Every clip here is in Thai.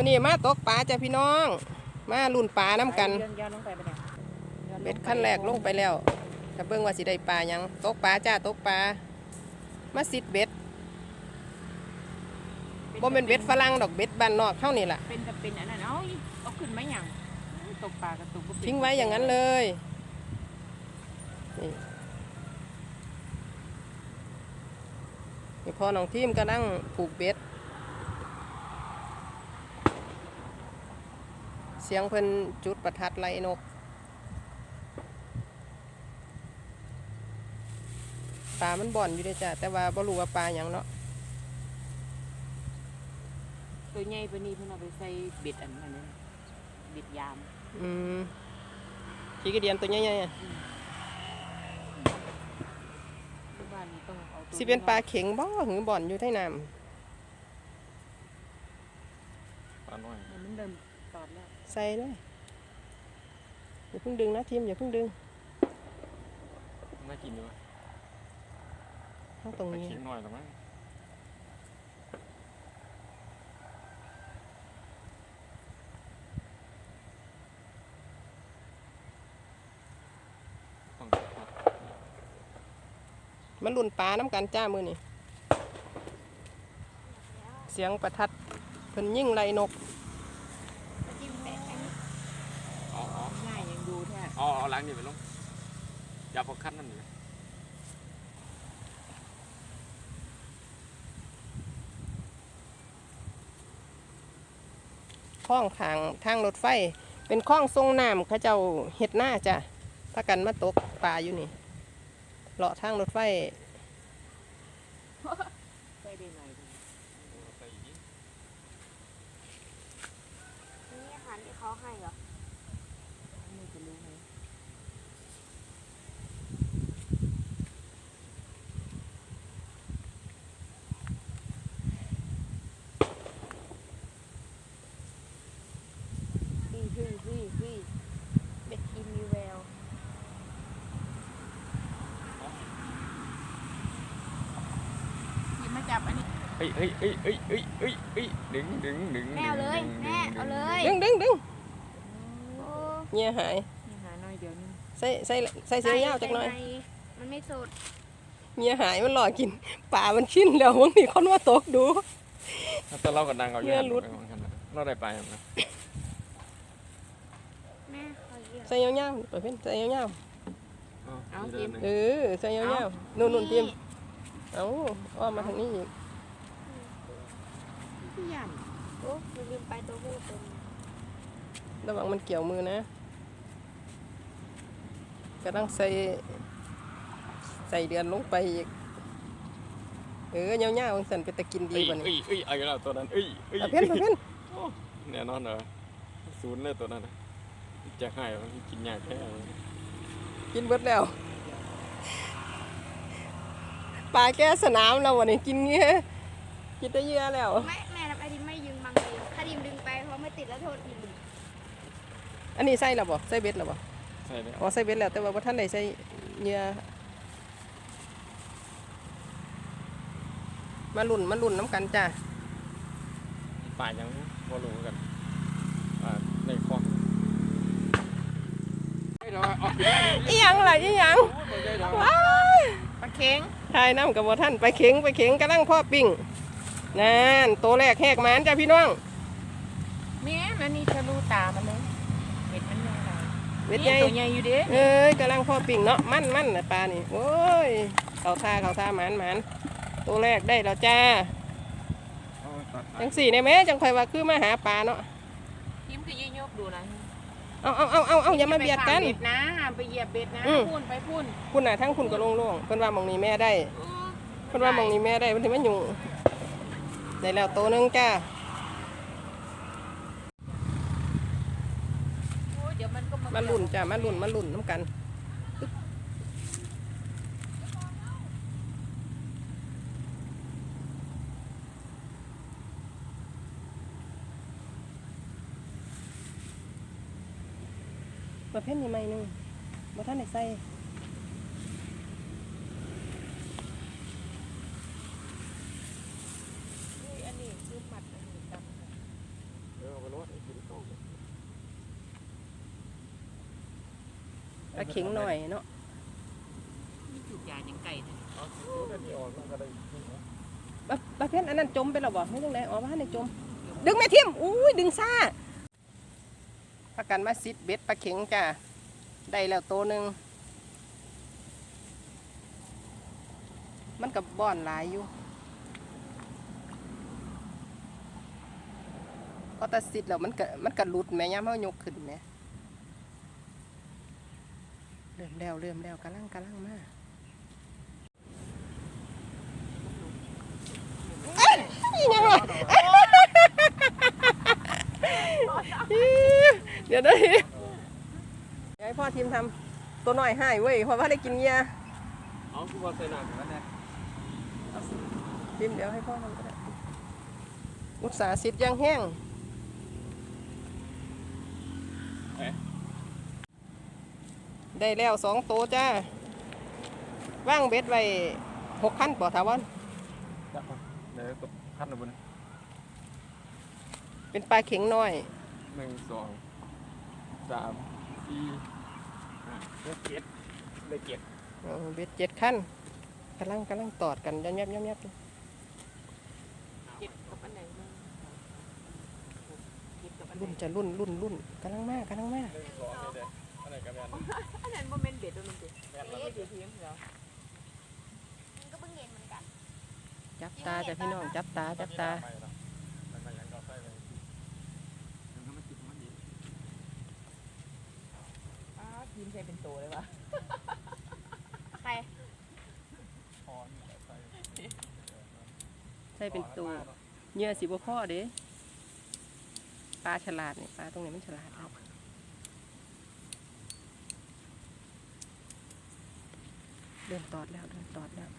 มื้อนี้มาตกปลาจ้ะพี่น้อง มาลุ่นปลาน้ำกันเรื่องย้อนลงไปไปเนี่ยย้อนลงไปเบ็ดขั้นแรกลงไปแล้วถ้าเบิ่งว่าสิได้ปลาหยังตกปลาจ้าตกปลามาสิดเบ็ดบ่เป็นเบ็ดฝรั่งดอกเบ็ดบ้านนอกเท่านี่ล่ะเป็นแต่เป็นอันนั้นเอาอีเอาขึ้นไหมหยังตกปลากระตุกก็เป็นทิ้งไว้อย่างนั้นเลยนี่นี่พอน้องทีมก็นั่งผูกเบ็ด เสียงเพิ่นจุดประทัดไล่นก ปลามันบ่อนอยู่เด้อจ้ะ แต่ว่าบ่รู้ว่าปลาหยังเนาะ ตัวใหญ่ปานนี้เพิ่นเอาไปใส่เบ็ดอันนั้นนะเบ็ดยาม อืมขี้กระเดียนตัวใหญ่ๆอะทุกบ้านนี้ต้องเอาตัวสิเป็นปลาเข็งบ่หือบ่อนอยู่ใต้น้ปลาน้อย มันมันเดินตอดแล้วำ ใส่เลยอย่าเพิ่งดึงนะทีมอย่าเพิ่งดึงน่ากินอยู่วะทั้งตรงไปนี้เคียงหน่อยหรือมั้งต้องครับมันลุ่นปลาน้ำกันจ้ามือนี่เสียงประทัดเพิ่นยิ่งไล่นก เอาเอา ง่ายยังดูแท้ เอาเอาล้างนี่ไปลงอย่าพกคันนั่นเลยคล้องทางทางรถไฟ เป็นคล้องทรงน้ำเขาเจ้าเห็ดหน้าจ้ะถ้ากันมาตกปลาอยู่นี่เลาะทางรถไฟ ใส่ได้หน่อยเดียว เอาไปอีกนิด นี่อาหารที่เขาให้เหรอ ไม่จะรู้ไหม ฮีฮีฮีฮีเบ็ดทีมมีแวว หยิบมาจับอันนี้ เฮ้ยเฮ้ยเฮ้ยเฮ้ยเฮ้ยเฮ้ยเฮ้ยดึงดึงดึงแม่เอาเลยดึงแม่เอาเลยดึงดึงดึงโอ้เงียหายนี่หาหน่อยเดียวนึงใส่ใส่ใส่เสียยาวจักหน่อยใส่มันไม่สดเงียหายมันหล่อกินปลามันชิ้นแล้วมันมีคนว่าตกดูแต่เราก็ดังเอาอยู่เนี่ยหลุดไปของฉันนะเราได้ไปครับนะแม่ขอเยี่ยมใส่ยาวๆเปิดเพ่นใส่ยาวเอาเดินหนึ่งๆเออใส่ยาวๆนู่นนู่นทีมเอาอ้อมมาทางนี้อีก พี่ยัน โอ้มันลืมไปตัวผู้เป็นระวังมันเกี่ยวมือนะก็ต้องใส่ ใส่เดือนลงไปอีกเออยาวๆสันเป็นตะกินดีเอ้ยกว่านี้เอ้ยเอ้ยเอาอยู่แล้วตัวนั้นเอ้ยเอ้ยตะเพ่นตะเพ่นโอ้แน่นอนเหรอศูนย์เลยตัวนั้นน่ะจะให้มันกินยากแค่กินเบิดแล้วปลาแก้สนามเราวันนี้กินเงี้ยกินได้เยอะแล้วแม่แม่รับไอดิม แล้วโทษดิมอันนี้ใส่แล้วบ่ใส่เบ็ดแล้วบ่ใช่แล้วอ๋อใส่เบ็ดแล้วแต่ว่าบ่ท่านได้ใส่เหยื่อมาลุ่นมาลุ่นน้ำกันจ้าป่ายังบ่รู้กันอ่าในคลองไม่หรอกออกไปได้อีหยังล่ะอีหยังไม่ได้หรอกว้ายปลาเค็งทายน้ำกับบ่ท่านไปเข็งไปเข็งกำลังพ่อปิ้งนั่นตัวแรกแหกหมานจ้าพี่น้อง แม่มันนี่ทะลุตามันเลยเบ็ดมันยังไงเบ็ดใหญ่ตัวใหญ่อยู่เด้เอ้ยกำลังพ่อปิ้งเนาะมั่นมั่นน่ะปลานี่โอ้ยเขาท่าเขาท่าหมานหมานตัวแรกได้แล้วจ้าเอาตัดจังสี่เนี่ยแม่จังคอยว่าคือมาหาปลาเนาะทิมคือยืนยกดูนะเอาเอาเอาเอาเอาอย่ามาเบียดกันไปข้งเบ็ดนะห้ามไปเหยียบเบ็ดนะอืมพุ่นไปพุ่นคุณน่ะทั้งคุณก็โล่งๆเพิ่นว่าหมองนี้แม่ได้โอ้เพิ่นว่าหมองนี้แม่ได้มันถึงมันยุ่งได้แล้วตัวหนึงจ้า โอ้เดี๋ยว มาลุ่นจ้ามาลุ่นมาลุ่นน้ำกันประเภทนี้ไหมหนึงบ่ท่านได้ใส่ อุ้ยอันนี้คือหมัดอันนี้ดำ เออ ลาเข็งหน่อยเนาะมีจุดยาอย่างไก่เลยเอาสูนอันนี้ออกมันก็ได้นี่นะปลาปลาเพี้ยนอันนั้นจมไปแล้วบ่ไม่ต้องไหนอ๋อว่าในจม ดึงแม่ทิมอุ้ยดึงซ่าพากันมาซิดเบ็ดปลาเข็งจ้ะได้แล้วตัวหนึ่งมันกับบ่อนหลายอยู่ก็ตะซิดแล้วมันก็มันก็หลุดแม่ย่ามเฮายกขึ้นแม่ เริ่มแล้วเริ่มแล้วกำลังกำลังมาอีหยังวะเดี๋ยวได้เดี๋ยวให้พ่อทีมทำตัวหน่อยให้เว้ยเพราะว่าได้กินเงี้ยเอาคือว่าใส่น้ำกันแน่ทีมเดี๋ยวให้พ่อทำก็ได้อุตสาห์สิทธิ์ยังแห้ง ได้แล้วสองตัวจ้าว่างเบ็ดไว้หกขั้นป่อถาวรจับมาเดี๋ยวตกขั้นหนึ่งบนเป็นปลาเข็งน้อยหนึ่งสองสามสี่ห้าหกเจ็ดได้เจ็ดเออเบ็ดเจ็ดขั้นกำลังกำลังตอดกันยับยับยับยับอยู่เจ็บกับอันไหนบ้างเจ็บกับอันไหนรุ่นจะรุ่นรุ่นรุ่นกำลังมากกำลังมาก หนึ่งสองนี่เด้อัน ไหนกันแม่นอันนั้นบ่แม่นเบ็ดด้วยมันเด็ดแม่นไม่แล้วได้เทียมเหรอมันก็เพิ่งเห็นเหมือนกันจับตาจ้ะพี่น้องจับตาจับตาไม่หรอกมันก็ยังก็ใส่เลยมันก็ไม่ติดมันอีกอ้าทีมใช้เป็นโตเลยวะใครพอนี่แหละใส่ใช่เป็นตัวเหยื่อสีบัวพ่อเด้ปลาฉลาดเนี่ยปลาตรงนี้มันฉลาดครับ เริ่มตอดแล้วเริ่มตอดแล้ว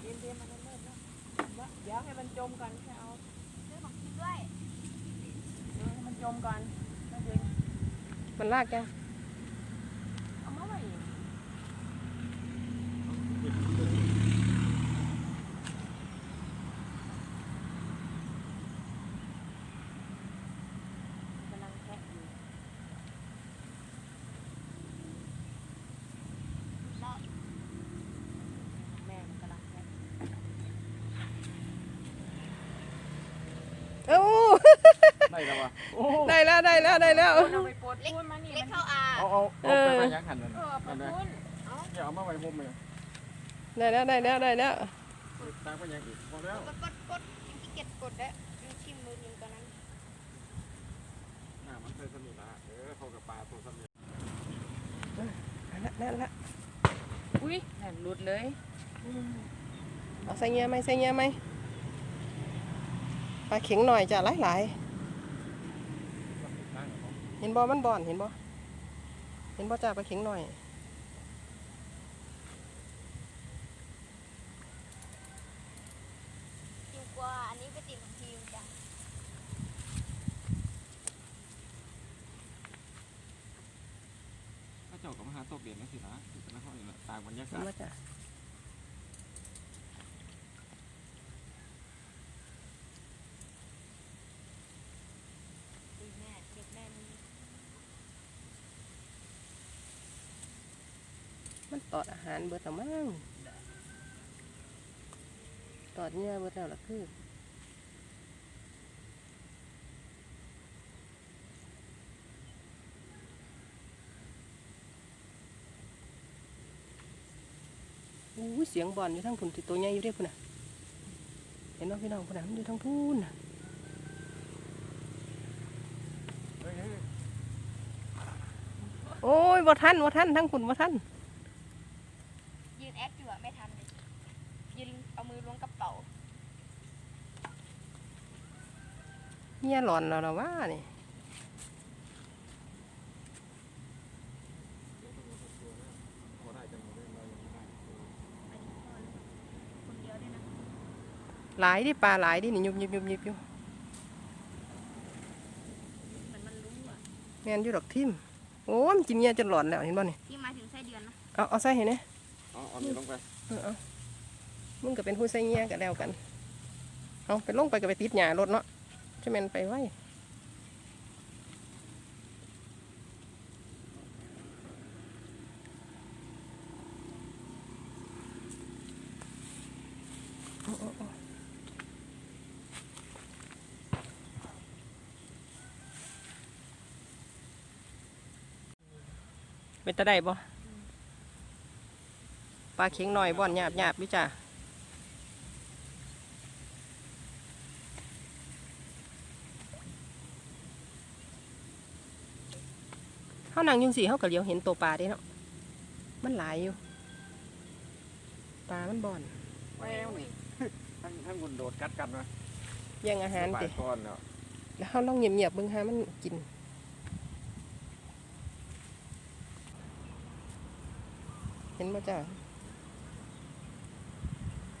ทีมเทียมมันเริ่มแล้วว่าเดี๋ยวให้มันจมก่อนแค่เอาซื้อของกินด้วยเดี๋ยวให้มันจมก่อนแล้วเดี๋ยวมันลากยัง เอามาไว้อีกกำลังแทะอยู่ แล้ว แม่มันกำลังแทะ เอ้าได้แล้ววะโอ้ได้แล้วได้แล้วได้แล้วเอาไปปลดพูนมานี่เล็มักนเข้าอาเอาเอาเอาไปมายังหันนั่นเออปลนั่ดนนะพูนเอาเดี๋ยวเอามาไว้มุมเลยได้แล้วได้แล้วได้แล้ว ตามไปยังอีกพอแล้วกดกดกดขี้เกียจกดแล้วมันชิมมือหนึ่งตอนนั้นน่ามันเคยสนิทละเออเขากับปลาตัวสนิทนั่นละนั่นละอุ้ยนั่นหลุดเลยเอาใส่เงี้ยไหมใส่เงี้ยไหม ปลาเข็งหน่อยจ้ะหลายหลายๆเห็นบ่มันบ่อนเห็นบ่เห็นบ่จ้าปลาเข็งหน่อย จิวกว่าอันนี้ไปติดของทีมจ้ะ ถ้าเจ้ากับมหาตกเด่นนั่นสินะอยู่เป็นนักข้ออยู่ละต่างบรรยา เห็ กาน ศ บ่จ้ะ ดีแม่เด็กแม่มี มัน ตอดอาหารเบิดแล้วมั้งตอดเงี้ยเบิดแล้วละคืออู้เสียงบอลอยู่ทั้งพุ่นที่ตัวใหญ่อยู่เด้พุ่นน่ะเห็นบ่พี่น้องพุ่นน่ะมันอยู่ทั้งพุ่นน่ะโอ้ยบ่ทันบ่ทันทั้งพุ่นบ่ทันแอคอยู่อะไม่ทันเลยยืนเอามือ ล้วงกระเป๋าเงี้ยหลอนแล้วนะว่านี่พอได้จังหวะเรายังไม่ได้คนเดียวด้วยนะหลายดิปลาหลายดินี่ยุบยุบยุบยุบอยู่เหมือนมันรู้อะแม่นอยู่ดอกทิมโอ้ยมันกินเงี้ยจนหลอนแล้วเห็นบ่นี่ที่มาถึงไส้เดือนนะเอาเอาใส่เห็นไหมเอาเอานี่ลงไปเออเอา มึงก็เป็นผู้ใส่เงี้ยกันแล้วกัน เอาไปลงไปก็ไปติดหญ้ารถเนาะใช่ไหมนไปไว้เป็นตะได้บ่ปลาเข็งหน่อยบ่อนหยาบหยาบวิจ้า เขานั่งอยุ่จั่งสีเขาก็เลี้ยวเห็นตัวปลาเด้เนาะมันหลายอยู่ ปลามันบ่อนแมวนี่ท่านท่านคุณโดดกัดกันนะแย่งอาหารปาเตะดก้อนเนาะแล้วเขาลองเงียบๆเบิ่งหามันกินเห็นบ่จ้า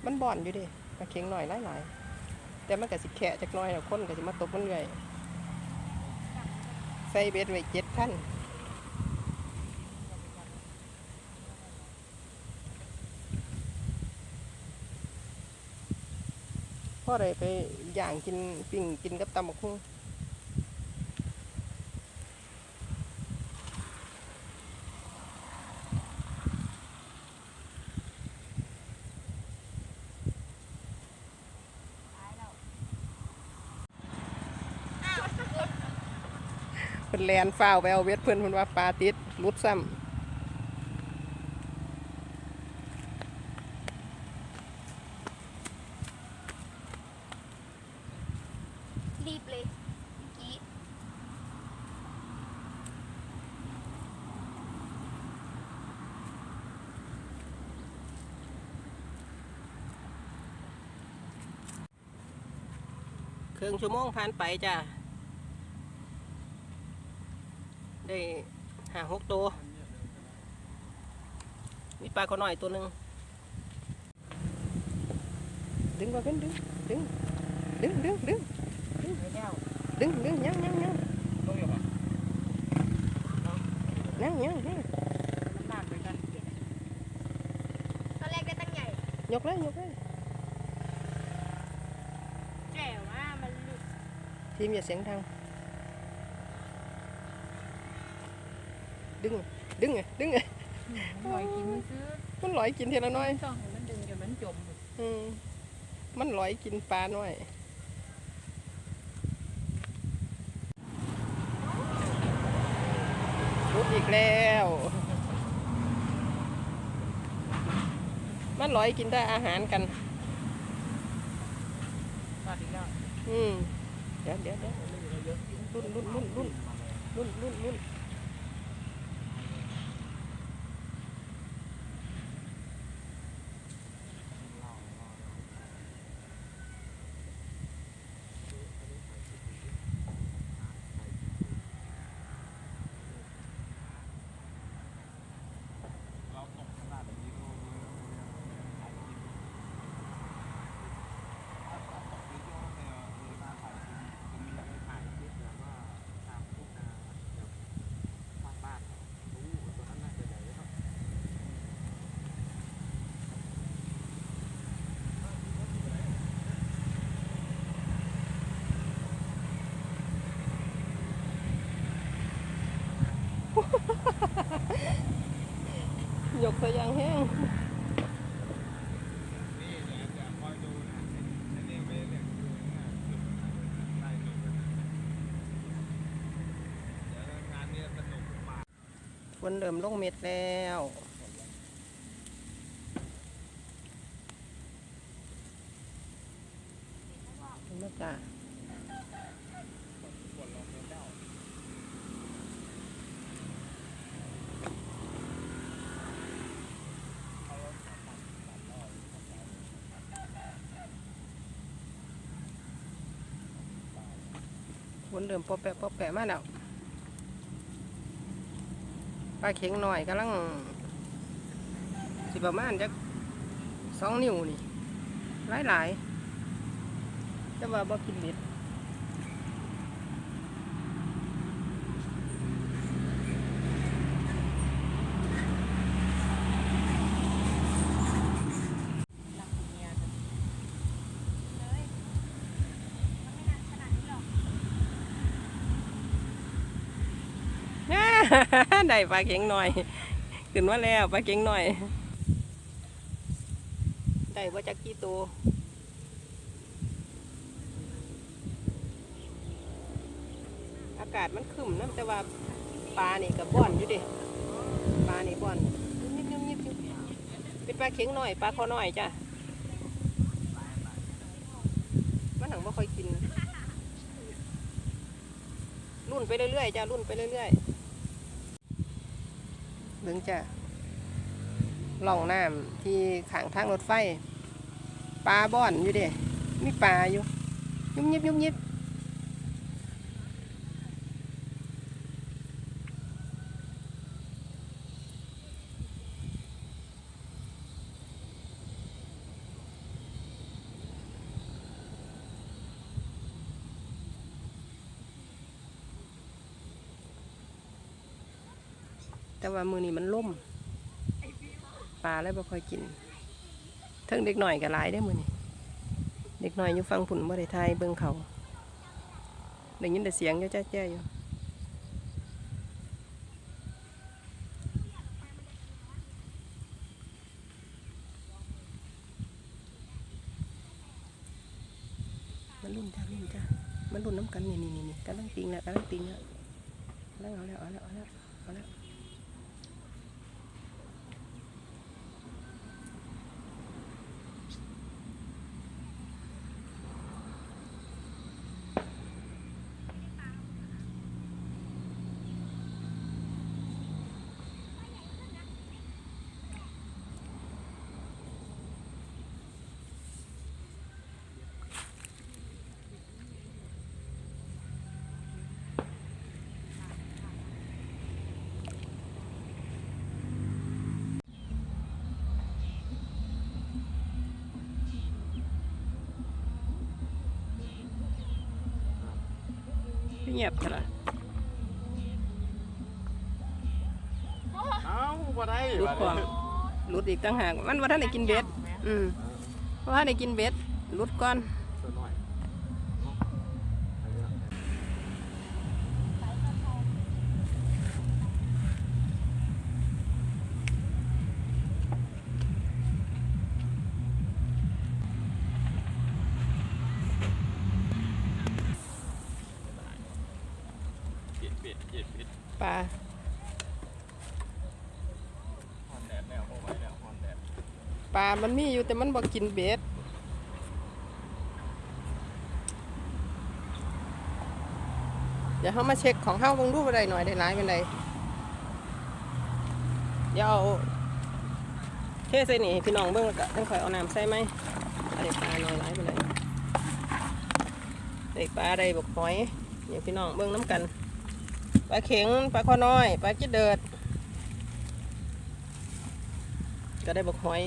มันบ่อนอยู่เดิปลาเข็งหน่อยหลายๆแต่มันก็สิแขะจักหน้อยแล้วคนก็สิมาตบมันเรื่อย ใส่เบ็ดไว้เจ็ดพัน พ่อได้ไปย่างกินปิ้งกินกับตำบักหุ่งเพิ่นแลนฟ้าวไปเอาเวทเพิ่นเพิ่นว่าปลาติดรุดซ้ำ รีบเลยเมื่อกี้ครึ่งชั่วโมงผ่านไปจ้ะ ได้หาหกตัว มีปลาก็น้อยตัวหนึ่งดึงมาเพิ่นดึง ดึงดึงยังยังยังต้องอยู่ปะยังยังยังมันลากไปกันตอนแรกได้ตั้งใหญ่ ยกเลยยกเลยแต่ว่ามันหลุดทีมอย่าเสียงดังดึงดึงไงดึงไงหอยกินซื้อมันลอยกินทีละน้อย ต้องให้มันดึงจนมันจมอืมมันลอยกินปลาหน่อย รุด อีกแล้ว มันลอยกินได้อาหารกันปลาดีแล้วอืมเดี๋ยวเดี๋ยวเดี๋ยวรุ่นรุ่นรุ่นรุ่นรุ่นรุ่นรุ่นยกตัวอย่างแห้ง นี่เดี๋ยวจะคอยดูนะอันนี้ไม่ได้เรียกดูนะไล่ดูกันนะเดี๋ยวงานนี้สนุกมากฝนเริ่มลงเม็ดแล้วเห็นไหมจ้าฝ นเริ่มปอแปะปอแปะมาแล้วปลาเข็งหน่อยกำลัง สิประมาณจักสองนิ้วนี่หลายหลายๆแต่ว่าบ่กินเบ็ด ได้ปลาเข็งหน่อยขึ้นมาแล้วปลาเข็งหน่อย ได้ว่าจักกี่ตัวอากาศมันขึ้นนะแต่ว่าปลานี่กับบ่อนอยู่ดิปลานี่บ่อนยิบยิบยิบยิบเป็นปลาเข็งหน่อยปลาคอหน่อยจ้ะมันหังบ่ค่อยกินรุ่นไปเรื่อยๆจ้ะรุ่นไปเรื่อยๆ เบิ่งจะล่องน้ำที่ขางทางรถไฟปลาบ่อนอยู่เด้มีปลาอยู่ยุบยิบยุบยิบ แต่ว่ามือนี้มันล่มปลาแล้วบ่ค่อยกินเทิงเด็กหน่อยก็หลายได้มือนี้เด็กหน้อยอยู่ฟังผุนบ่ได้ทายเบิ่งเขาได้ยินแต่เสียงอยู่จ้าแจ้อยู่มันรุ่นจ้ารุ่นจ้ามันรุ่นน้ำกันนี่นี่นี่นี่กำลังติงแล้วกำลังติงแล้วกำลังเอาแล้วเอาแล้วเอาแล้วเอาแล้ว เงียบเถอะล่ะเอ้าบ่ได้รุดก่อนรุดอีกตั้งหากมันว่าท่านได้กินเบ็ด อืมว่าท่านได้กินเบ็ดรุดก่อน ปลาปลา มันมีอยู่แต่มันบ่กินเบ็ดเดี๋ยวเขามาเช็คของเฮาเบิ่งดูบ่ได้หน่อยได้หลายเป็นไรเดี๋ยวเอาเทใส่นี่พี่น้องเบิ่งแล้วก็ต้องคอยเอาน้ำใส่ไหมอันนี้ปลาหน่อยหลายเป็นไรได้ปลาได้บกหอยเดี๋ยวพี่น้องเบิ่งน้ำกัน ปลาเข็งปลาข้อน้อยปลาจิดเดิด ก็ได้บกหอย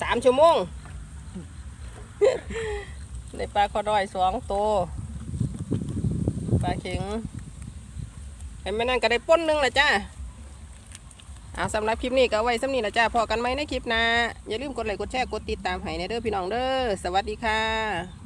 สามชั่วโมงได้ปลาคอดอยสองตัวปลาเข็งเห็นไหมนั่นก็ได้ป้นหนึงละจ้าเอาสำหรับคลิปนี้ก็ไว้สำนีละจ้าพอกันไหมในคลิปนะ อย่าลืมกดไลค์กดแชร์กดติดตามให้ในเด้อพี่น้องเด้อสวัสดีค่ะ